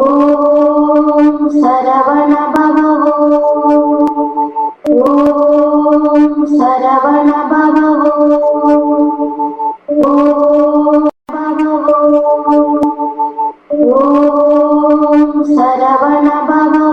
ఓం శరవణ భవో ఓం శరవణ భవో ఓం భవో ఓం శరవణ భవో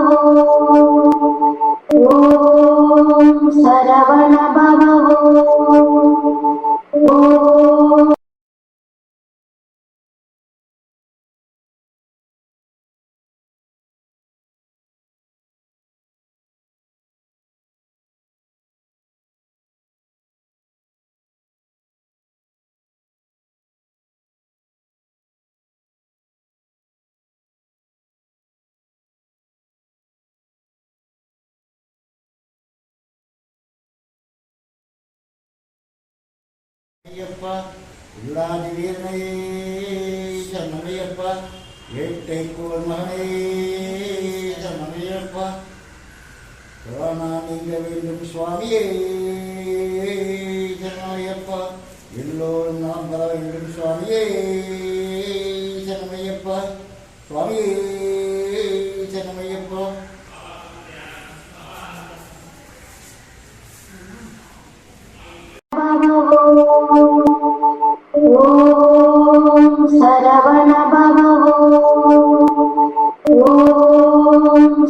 ஐயப்ப உள்ளாதி வீரனையே சரணமையப்ப ஏட்டை கோல் மகனே சரணமையப்ப கொரோனா நீங்க வேண்டும் சுவாமியே சரணமையப்ப எல்லோரும் நாம் வர வேண்டும் சுவாமியே சரணமையப்ப சுவாமியே Saravana Bhavavo Om